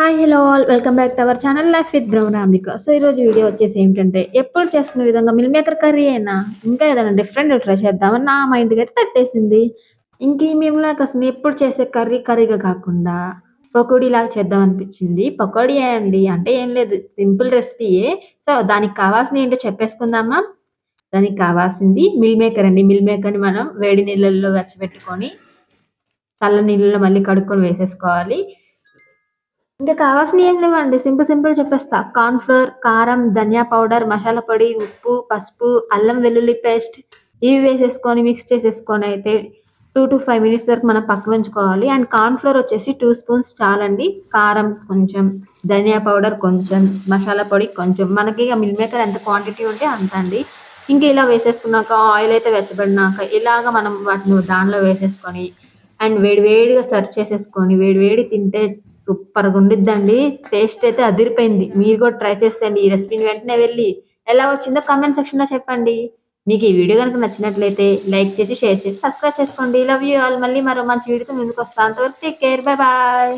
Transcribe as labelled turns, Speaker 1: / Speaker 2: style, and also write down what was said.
Speaker 1: Hi hello all welcome back to our channel life with Brahmarambika so ఈరోజు video వచ్చేసి ఏంటంటే ఎప్పుడు చేసుకునే విధంగా మిల్ మేకర్ కర్రీ అయినా ఇంకా ఏదైనా డిఫరెంట్ ట్రై చేద్దామని నా మైండ్కి అయితే తట్టేసింది. ఇంక ఈ మేము అసలు ఎప్పుడు చేసే కర్రీ కర్రీగా కాకుండా పకోడీ లాగా చేద్దాం అనిపించింది. పకోడీ అండి? అంటే ఏం లేదు సింపుల్ రెసిపీయే సో దానికి కావాల్సిన ఏంటో చెప్పేసుకుందామా? దానికి కావాల్సింది మిల్ మేకర్ అండి. మిల్ మేకర్ని మనం వేడి నీళ్ళల్లో వెచ్చబెట్టుకొని చల్ల నీళ్ళలో మళ్ళీ కడుక్కొని వేసేసుకోవాలి. ఇంకా కావాల్సినవి ఏం లేవండి. సింపుల్ సింపుల్ చెప్పేస్తా. కార్న్ ఫ్లోర్ కారం ధనియా పౌడర్ మసాలా పొడి ఉప్పు పసుపు అల్లం వెల్లుల్లి పేస్ట్ ఇవి వేసేసుకొని మిక్స్ చేసేసుకొని అయితే టూ టు ఫైవ్ మినిట్స్ వరకు మనం పక్కన ఉంచుకోవాలి. అండ్ కార్న్ ఫ్లోర్ వచ్చేసి టూ స్పూన్స్ చాలండి. కారం కొంచెం ధనియా పౌడర్ కొంచెం మసాలా పొడి కొంచెం. మనకి ఇక మిల్ మేకర్ ఎంత క్వాంటిటీ ఉంటే అంత అండి. ఇంకా ఇలా వేసేసుకున్నాక ఆయిల్ అయితే వెచ్చబడినాక ఇలాగ మనం వాటిని దానిలో వేసేసుకొని అండ్ వేడి వేడిగా సర్వ్ చేసేసుకొని వేడి వేడి తింటే సూపర్గా ఉండిద్దండి. టేస్ట్ అయితే అదిరిపోయింది. మీరు కూడా ట్రై చేసేయండి ఈ రెసిపీని వెంటనే వెళ్ళి. ఎలా వచ్చిందో కామెంట్ సెక్షన్లో చెప్పండి. మీకు ఈ వీడియో కనుక నచ్చినట్లయితే లైక్ చేసి షేర్ చేసి సబ్స్క్రైబ్ చేసుకోండి. లవ్ యూ ఆల్ మళ్ళీ మరో మంచి వీడియోతో ముందుకు వస్తాను అంతవరకు టేక్ కేర్ బై బాయ్